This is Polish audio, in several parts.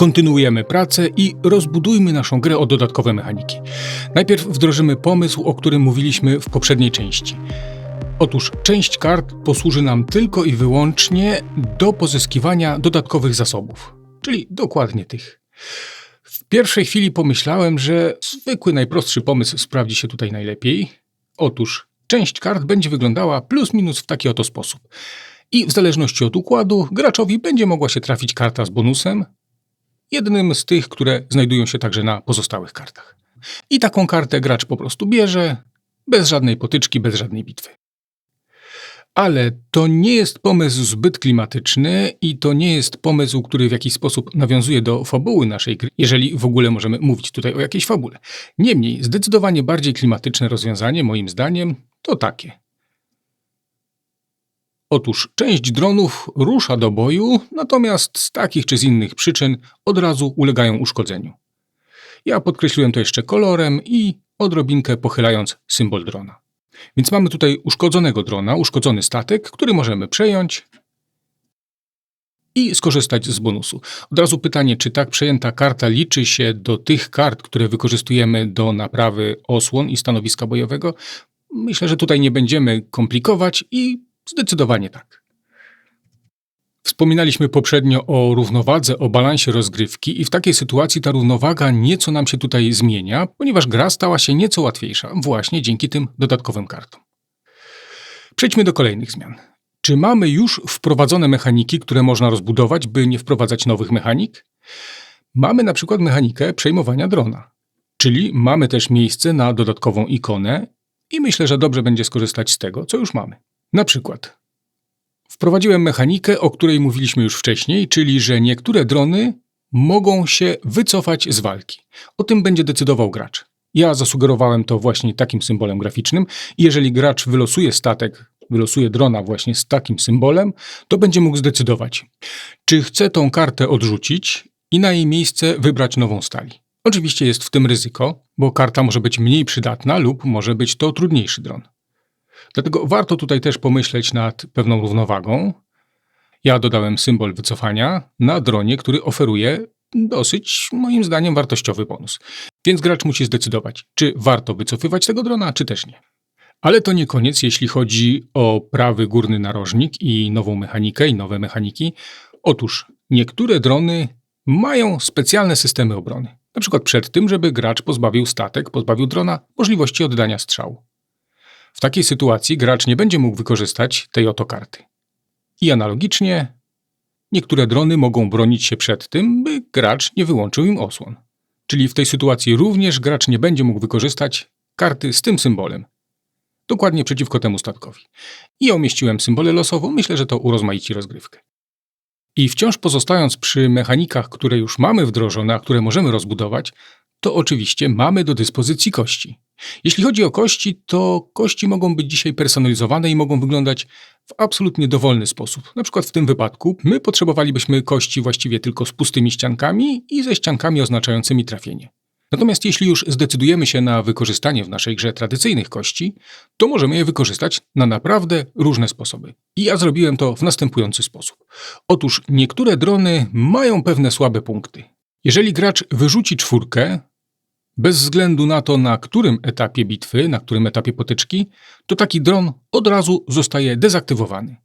Kontynuujemy pracę i rozbudujmy naszą grę o dodatkowe mechaniki. Najpierw wdrożymy pomysł, o którym mówiliśmy w poprzedniej części. Otóż część kart posłuży nam tylko i wyłącznie do pozyskiwania dodatkowych zasobów, czyli dokładnie tych. W pierwszej chwili pomyślałem, że zwykły, najprostszy pomysł sprawdzi się tutaj najlepiej. Otóż część kart będzie wyglądała plus minus w taki oto sposób. I w zależności od układu, graczowi będzie mogła się trafić karta z bonusem, jednym z tych, które znajdują się także na pozostałych kartach. I taką kartę gracz po prostu bierze, bez żadnej potyczki, bez żadnej bitwy. Ale to nie jest pomysł zbyt klimatyczny i to nie jest pomysł, który w jakiś sposób nawiązuje do fabuły naszej gry, jeżeli w ogóle możemy mówić tutaj o jakiejś fabule. Niemniej, zdecydowanie bardziej klimatyczne rozwiązanie, moim zdaniem, to takie. Otóż część dronów rusza do boju, natomiast z takich czy z innych przyczyn od razu ulegają uszkodzeniu. Ja podkreśliłem to jeszcze kolorem i odrobinkę pochylając symbol drona. Więc mamy tutaj uszkodzonego drona, uszkodzony statek, który możemy przejąć i skorzystać z bonusu. Od razu pytanie, czy tak przejęta karta liczy się do tych kart, które wykorzystujemy do naprawy osłon i stanowiska bojowego? Myślę, że tutaj nie będziemy komplikować i zdecydowanie tak. Wspominaliśmy poprzednio o równowadze, o balansie rozgrywki i w takiej sytuacji ta równowaga nieco nam się tutaj zmienia, ponieważ gra stała się nieco łatwiejsza właśnie dzięki tym dodatkowym kartom. Przejdźmy do kolejnych zmian. Czy mamy już wprowadzone mechaniki, które można rozbudować, by nie wprowadzać nowych mechanik? Mamy na przykład mechanikę przejmowania drona, czyli mamy też miejsce na dodatkową ikonę i myślę, że dobrze będzie skorzystać z tego, co już mamy. Na przykład Wprowadziłem mechanikę, o której mówiliśmy już wcześniej, czyli że niektóre drony mogą się wycofać z walki. O tym będzie decydował gracz. Ja zasugerowałem to właśnie takim symbolem graficznym jeżeli gracz wylosuje statek, wylosuje drona właśnie z takim symbolem, to będzie mógł zdecydować, czy chce tą kartę odrzucić i na jej miejsce wybrać nową stali. Oczywiście jest w tym ryzyko, bo karta może być mniej przydatna lub może być to trudniejszy dron. Dlatego warto tutaj też pomyśleć nad pewną równowagą. Ja dodałem symbol wycofania na dronie, który oferuje dosyć, moim zdaniem, wartościowy bonus. Więc gracz musi zdecydować, czy warto wycofywać tego drona, czy też nie. Ale to nie koniec, jeśli chodzi o prawy górny narożnik i nową mechanikę i nowe mechaniki. Otóż niektóre drony mają specjalne systemy obrony. Na przykład przed tym, żeby gracz pozbawił statek, pozbawił drona możliwości oddania strzału. W takiej sytuacji gracz nie będzie mógł wykorzystać tej oto karty. I analogicznie niektóre drony mogą bronić się przed tym, by gracz nie wyłączył im osłon. Czyli w tej sytuacji również gracz nie będzie mógł wykorzystać karty z tym symbolem. Dokładnie przeciwko temu statkowi. I omieściłem symbole losowo, myślę, że to urozmaici rozgrywkę. I wciąż pozostając przy mechanikach, które już mamy wdrożone, a które możemy rozbudować, to oczywiście mamy do dyspozycji kości. Jeśli chodzi o kości, to kości mogą być dzisiaj personalizowane i mogą wyglądać w absolutnie dowolny sposób. Na przykład w tym wypadku my potrzebowalibyśmy kości właściwie tylko z pustymi ściankami i ze ściankami oznaczającymi trafienie. Natomiast jeśli już zdecydujemy się na wykorzystanie w naszej grze tradycyjnych kości, to możemy je wykorzystać na naprawdę różne sposoby. I ja zrobiłem to w następujący sposób. Otóż niektóre drony mają pewne słabe punkty. Jeżeli gracz wyrzuci czwórkę, bez względu na to, na którym etapie bitwy, na którym etapie potyczki, to taki dron od razu zostaje dezaktywowany.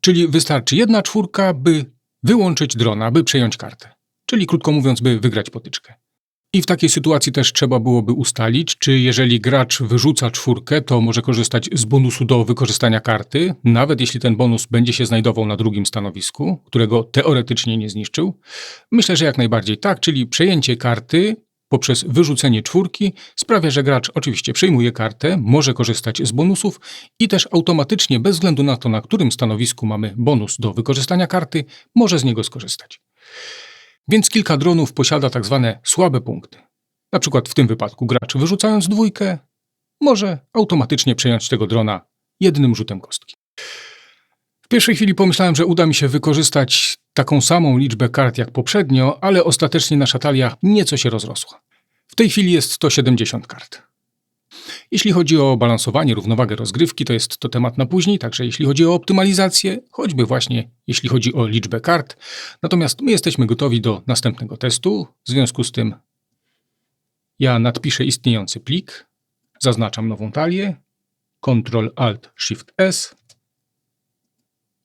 Czyli wystarczy jedna czwórka, by wyłączyć drona, by przejąć kartę. Czyli krótko mówiąc, by wygrać potyczkę. I w takiej sytuacji też trzeba byłoby ustalić, czy jeżeli gracz wyrzuca czwórkę, to może korzystać z bonusu do wykorzystania karty, nawet jeśli ten bonus będzie się znajdował na drugim stanowisku, którego teoretycznie nie zniszczył. Myślę, że jak najbardziej tak, czyli przejęcie karty poprzez wyrzucenie czwórki sprawia, że gracz oczywiście przejmuje kartę, może korzystać z bonusów i też automatycznie, bez względu na to, na którym stanowisku mamy bonus do wykorzystania karty, może z niego skorzystać. Więc kilka dronów posiada tak zwane słabe punkty. Na przykład w tym wypadku gracz wyrzucając dwójkę może automatycznie przejąć tego drona jednym rzutem kostki. Pierwszej chwili pomyślałem, że uda mi się wykorzystać taką samą liczbę kart jak poprzednio, ale ostatecznie nasza talia nieco się rozrosła. W tej chwili jest 170 kart. Jeśli chodzi o balansowanie, równowagę rozgrywki, to jest to temat na później, także jeśli chodzi o optymalizację, choćby właśnie jeśli chodzi o liczbę kart. Natomiast my jesteśmy gotowi do następnego testu. W związku z tym ja nadpiszę istniejący plik, zaznaczam nową talię, Ctrl Alt Shift S,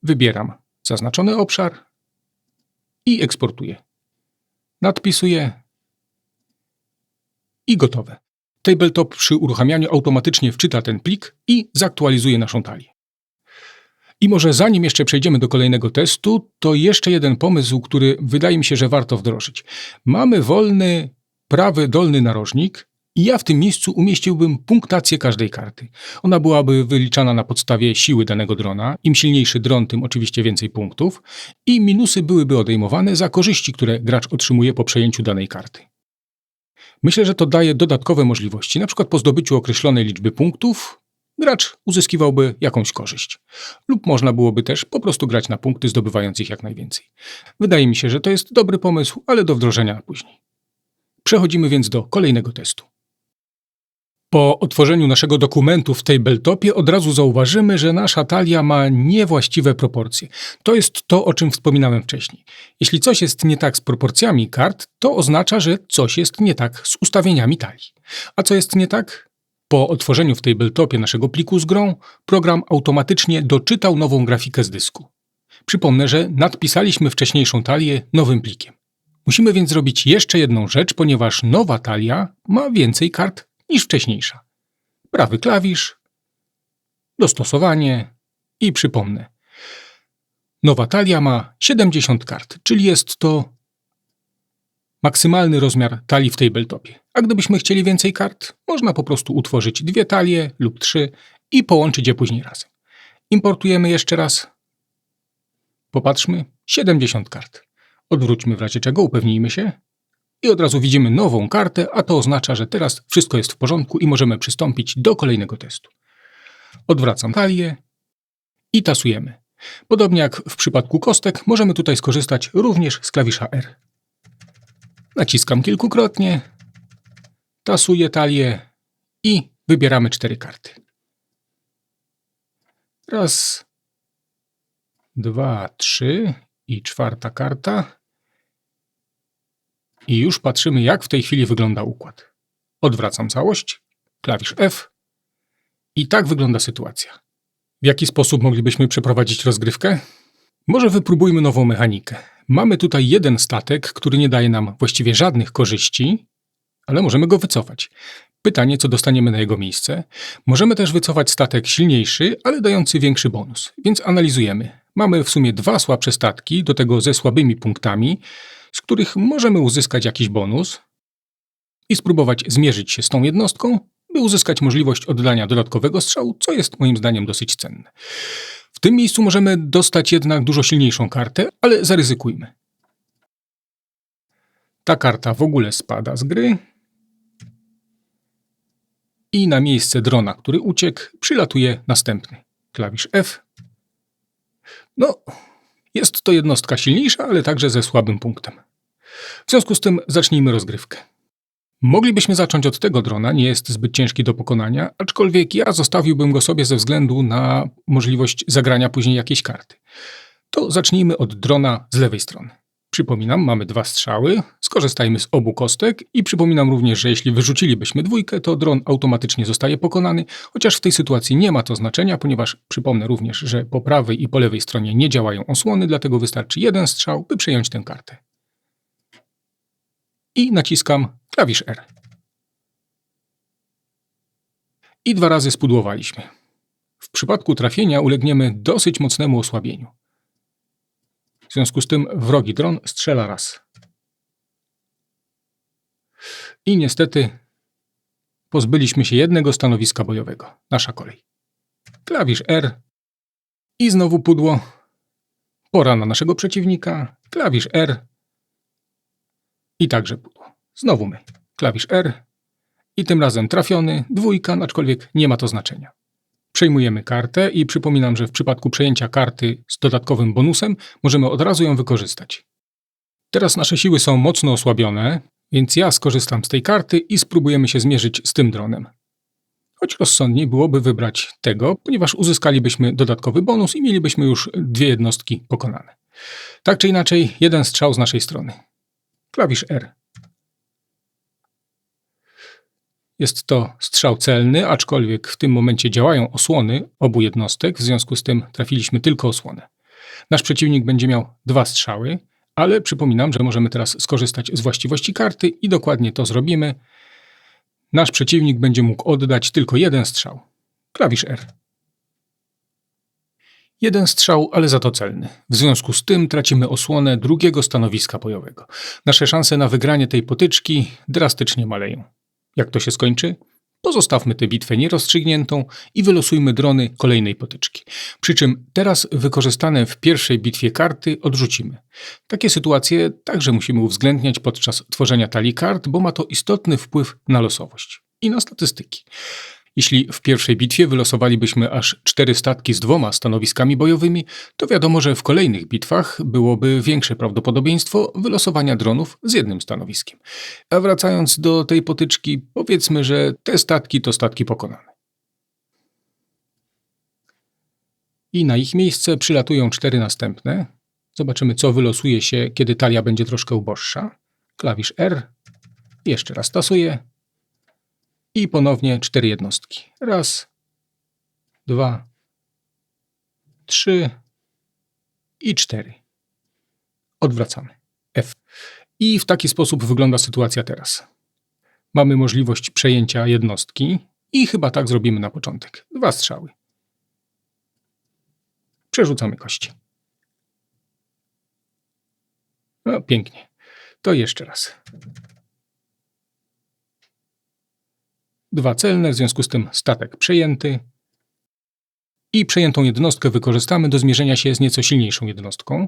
wybieram zaznaczony obszar i eksportuję. Nadpisuję i gotowe. Tabletop przy uruchamianiu automatycznie wczyta ten plik i zaktualizuje naszą talię. I może zanim jeszcze przejdziemy do kolejnego testu, to jeszcze jeden pomysł, który wydaje mi się, że warto wdrożyć. Mamy wolny prawy dolny narożnik i ja w tym miejscu umieściłbym punktację każdej karty. Ona byłaby wyliczana na podstawie siły danego drona. Im silniejszy dron, tym oczywiście więcej punktów. I minusy byłyby odejmowane za korzyści, które gracz otrzymuje po przejęciu danej karty. Myślę, że to daje dodatkowe możliwości. Na przykład po zdobyciu określonej liczby punktów gracz uzyskiwałby jakąś korzyść. Lub można byłoby też po prostu grać na punkty, zdobywając ich jak najwięcej. Wydaje mi się, że to jest dobry pomysł, ale do wdrożenia później. Przechodzimy więc do kolejnego testu. Po otworzeniu naszego dokumentu w tabletopie od razu zauważymy, że nasza talia ma niewłaściwe proporcje. To jest to, o czym wspominałem wcześniej. Jeśli coś jest nie tak z proporcjami kart, to oznacza, że coś jest nie tak z ustawieniami talii. A co jest nie tak? Po otworzeniu w tabletopie naszego pliku z grą, program automatycznie doczytał nową grafikę z dysku. Przypomnę, że nadpisaliśmy wcześniejszą talię nowym plikiem. Musimy więc zrobić jeszcze jedną rzecz, ponieważ nowa talia ma więcej kart niż wcześniejsza. Prawy klawisz, dostosowanie i przypomnę. Nowa talia ma 70 kart, czyli jest to maksymalny rozmiar talii w tabletopie. A gdybyśmy chcieli więcej kart, można po prostu utworzyć dwie talie lub trzy i połączyć je później razem. Importujemy jeszcze raz. Popatrzmy, 70 kart. Odwróćmy w razie czego, upewnijmy się. I od razu widzimy nową kartę, a to oznacza, że teraz wszystko jest w porządku i możemy przystąpić do kolejnego testu. Odwracam talię i tasujemy. Podobnie jak w przypadku kostek, możemy tutaj skorzystać również z klawisza R. Naciskam kilkukrotnie, tasuję talię i wybieramy cztery karty. Raz, dwa, trzy i czwarta karta. I już patrzymy, jak w tej chwili wygląda układ. Odwracam całość, klawisz F i tak wygląda sytuacja. W jaki sposób moglibyśmy przeprowadzić rozgrywkę? Może wypróbujmy nową mechanikę. Mamy tutaj jeden statek, który nie daje nam właściwie żadnych korzyści, ale możemy go wycofać. Pytanie, co dostaniemy na jego miejsce. Możemy też wycofać statek silniejszy, ale dający większy bonus, więc analizujemy. Mamy w sumie dwa słabsze statki, do tego ze słabymi punktami, z których możemy uzyskać jakiś bonus i spróbować zmierzyć się z tą jednostką, by uzyskać możliwość oddania dodatkowego strzału, co jest moim zdaniem dosyć cenne. W tym miejscu możemy dostać jednak dużo silniejszą kartę, ale zaryzykujmy. Ta karta w ogóle spada z gry. I na miejsce drona, który uciekł, przylatuje następny. Klawisz F. No, jest to jednostka silniejsza, ale także ze słabym punktem. W związku z tym zacznijmy rozgrywkę. Moglibyśmy zacząć od tego drona, nie jest zbyt ciężki do pokonania, aczkolwiek ja zostawiłbym go sobie ze względu na możliwość zagrania później jakiejś karty. To zacznijmy od drona z lewej strony. Przypominam, mamy dwa strzały, skorzystajmy z obu kostek i przypominam również, że jeśli wyrzucilibyśmy dwójkę, to dron automatycznie zostaje pokonany, chociaż w tej sytuacji nie ma to znaczenia, ponieważ przypomnę również, że po prawej i po lewej stronie nie działają osłony, dlatego wystarczy jeden strzał, by przejąć tę kartę. I naciskam klawisz R. I dwa razy spudłowaliśmy. W przypadku trafienia ulegniemy dosyć mocnemu osłabieniu. W związku z tym wrogi dron strzela raz. I niestety pozbyliśmy się jednego stanowiska bojowego. Nasza kolej. Klawisz R i znowu pudło. Pora na naszego przeciwnika. Klawisz R i także pudło. Znowu my. Klawisz R i tym razem trafiony, dwójka, aczkolwiek nie ma to znaczenia. Przejmujemy kartę i przypominam, że w przypadku przejęcia karty z dodatkowym bonusem możemy od razu ją wykorzystać. Teraz nasze siły są mocno osłabione, więc ja skorzystam z tej karty i spróbujemy się zmierzyć z tym dronem. Choć rozsądniej byłoby wybrać tego, ponieważ uzyskalibyśmy dodatkowy bonus i mielibyśmy już dwie jednostki pokonane. Tak czy inaczej, jeden strzał z naszej strony. Klawisz R. Jest to strzał celny, aczkolwiek w tym momencie działają osłony obu jednostek, w związku z tym trafiliśmy tylko osłonę. Nasz przeciwnik będzie miał dwa strzały, ale przypominam, że możemy teraz skorzystać z właściwości karty i dokładnie to zrobimy. Nasz przeciwnik będzie mógł oddać tylko jeden strzał. Klawisz R. Jeden strzał, ale za to celny. W związku z tym tracimy osłonę drugiego stanowiska bojowego. Nasze szanse na wygranie tej potyczki drastycznie maleją. Jak to się skończy? Pozostawmy tę bitwę nierozstrzygniętą i wylosujmy drony kolejnej potyczki. Przy czym teraz wykorzystane w pierwszej bitwie karty odrzucimy. Takie sytuacje także musimy uwzględniać podczas tworzenia talii kart, bo ma to istotny wpływ na losowość i na statystyki. Jeśli w pierwszej bitwie wylosowalibyśmy aż cztery statki z dwoma stanowiskami bojowymi, to wiadomo, że w kolejnych bitwach byłoby większe prawdopodobieństwo wylosowania dronów z jednym stanowiskiem. A wracając do tej potyczki, powiedzmy, że te statki to statki pokonane. I na ich miejsce przylatują cztery następne. Zobaczymy, co wylosuje się, kiedy talia będzie troszkę uboższa. Klawisz R. Jeszcze raz tasuję. I ponownie cztery jednostki. Raz, dwa, trzy i cztery. Odwracamy. F. I w taki sposób wygląda sytuacja teraz. Mamy możliwość przejęcia jednostki i chyba tak zrobimy na początek. Dwa strzały. Przerzucamy kości. No, pięknie. To jeszcze raz. Dwa celne, w związku z tym statek przejęty. I przejętą jednostkę wykorzystamy do zmierzenia się z nieco silniejszą jednostką.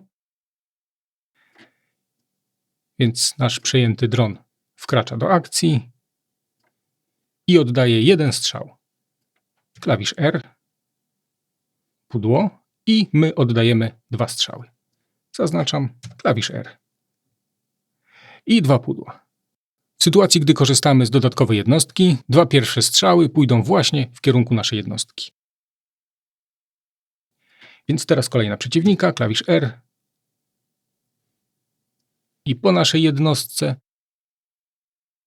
Więc nasz przejęty dron wkracza do akcji i oddaje jeden strzał. Klawisz R, pudło i my oddajemy dwa strzały. Zaznaczam klawisz R. I dwa pudła. W sytuacji, gdy korzystamy z dodatkowej jednostki, dwa pierwsze strzały pójdą właśnie w kierunku naszej jednostki. Więc teraz kolejna przeciwnika, klawisz R. I po naszej jednostce.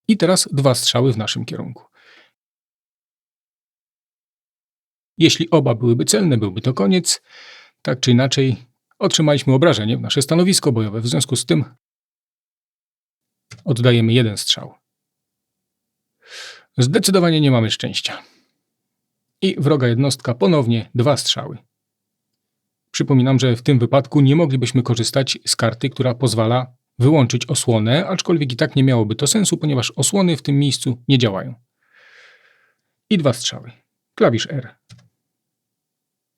I teraz dwa strzały w naszym kierunku. Jeśli oba byłyby celne, byłby to koniec. Tak czy inaczej, otrzymaliśmy obrażenie w nasze stanowisko bojowe. W związku z tym Oddajemy jeden strzał. Zdecydowanie nie mamy szczęścia. I wroga jednostka ponownie dwa strzały. Przypominam, że w tym wypadku nie moglibyśmy korzystać z karty, która pozwala wyłączyć osłonę, aczkolwiek i tak nie miałoby to sensu, ponieważ osłony w tym miejscu nie działają. I dwa strzały. Klawisz R.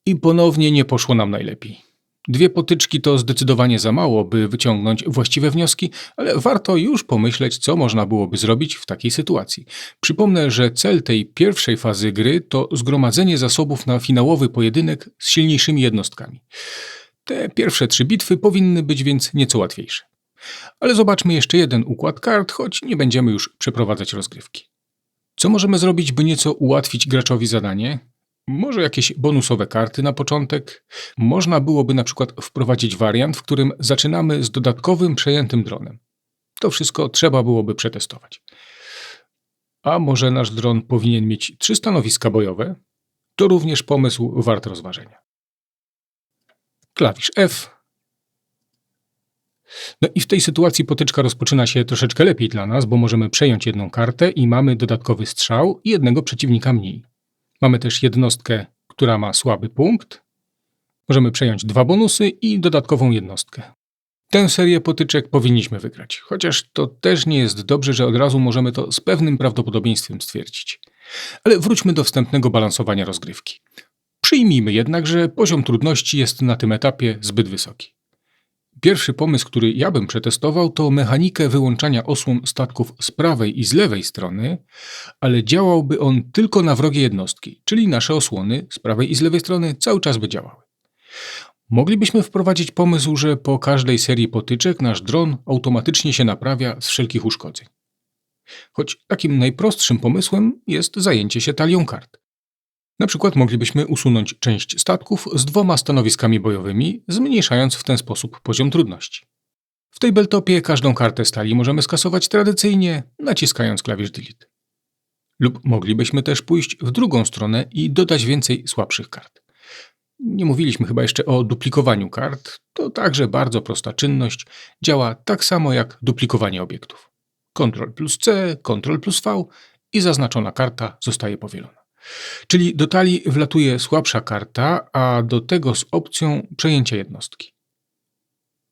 I ponownie nie poszło nam najlepiej. Dwie potyczki to zdecydowanie za mało, by wyciągnąć właściwe wnioski, ale warto już pomyśleć, co można byłoby zrobić w takiej sytuacji. Przypomnę, że cel tej pierwszej fazy gry to zgromadzenie zasobów na finałowy pojedynek z silniejszymi jednostkami. Te pierwsze trzy bitwy powinny być więc nieco łatwiejsze. Ale zobaczmy jeszcze jeden układ kart, choć nie będziemy już przeprowadzać rozgrywki. Co możemy zrobić, by nieco ułatwić graczowi zadanie? Może jakieś bonusowe karty na początek? Można byłoby na przykład wprowadzić wariant, w którym zaczynamy z dodatkowym przejętym dronem. To wszystko trzeba byłoby przetestować. A może nasz dron powinien mieć trzy stanowiska bojowe? To również pomysł wart rozważenia. Klawisz F. No i w tej sytuacji potyczka rozpoczyna się troszeczkę lepiej dla nas, bo możemy przejąć jedną kartę i mamy dodatkowy strzał i jednego przeciwnika mniej. Mamy też jednostkę, która ma słaby punkt. Możemy przejąć dwa bonusy i dodatkową jednostkę. Tę serię potyczek powinniśmy wygrać, chociaż to też nie jest dobrze, że od razu możemy to z pewnym prawdopodobieństwem stwierdzić. Ale wróćmy do wstępnego balansowania rozgrywki. Przyjmijmy jednak, że poziom trudności jest na tym etapie zbyt wysoki. Pierwszy pomysł, który ja bym przetestował, to mechanikę wyłączania osłon statków z prawej i z lewej strony, ale działałby on tylko na wrogie jednostki, czyli nasze osłony z prawej i z lewej strony cały czas by działały. Moglibyśmy wprowadzić pomysł, że po każdej serii potyczek nasz dron automatycznie się naprawia z wszelkich uszkodzeń. Choć takim najprostszym pomysłem jest zajęcie się talią kart. Na przykład moglibyśmy usunąć część statków z dwoma stanowiskami bojowymi, zmniejszając w ten sposób poziom trudności. W tabletopie każdą kartę z talii możemy skasować tradycyjnie, naciskając klawisz Delete. Lub moglibyśmy też pójść w drugą stronę i dodać więcej słabszych kart. Nie mówiliśmy chyba jeszcze o duplikowaniu kart. To także bardzo prosta czynność. Działa tak samo jak duplikowanie obiektów. Ctrl plus C, Ctrl plus V i zaznaczona karta zostaje powielona. Czyli do talii wlatuje słabsza karta, a do tego z opcją przejęcia jednostki.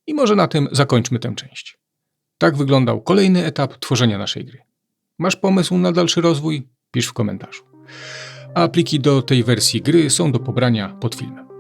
I może na tym zakończmy tę część. Tak wyglądał kolejny etap tworzenia naszej gry. Masz pomysł na dalszy rozwój? Pisz w komentarzu. A pliki do tej wersji gry są do pobrania pod filmem.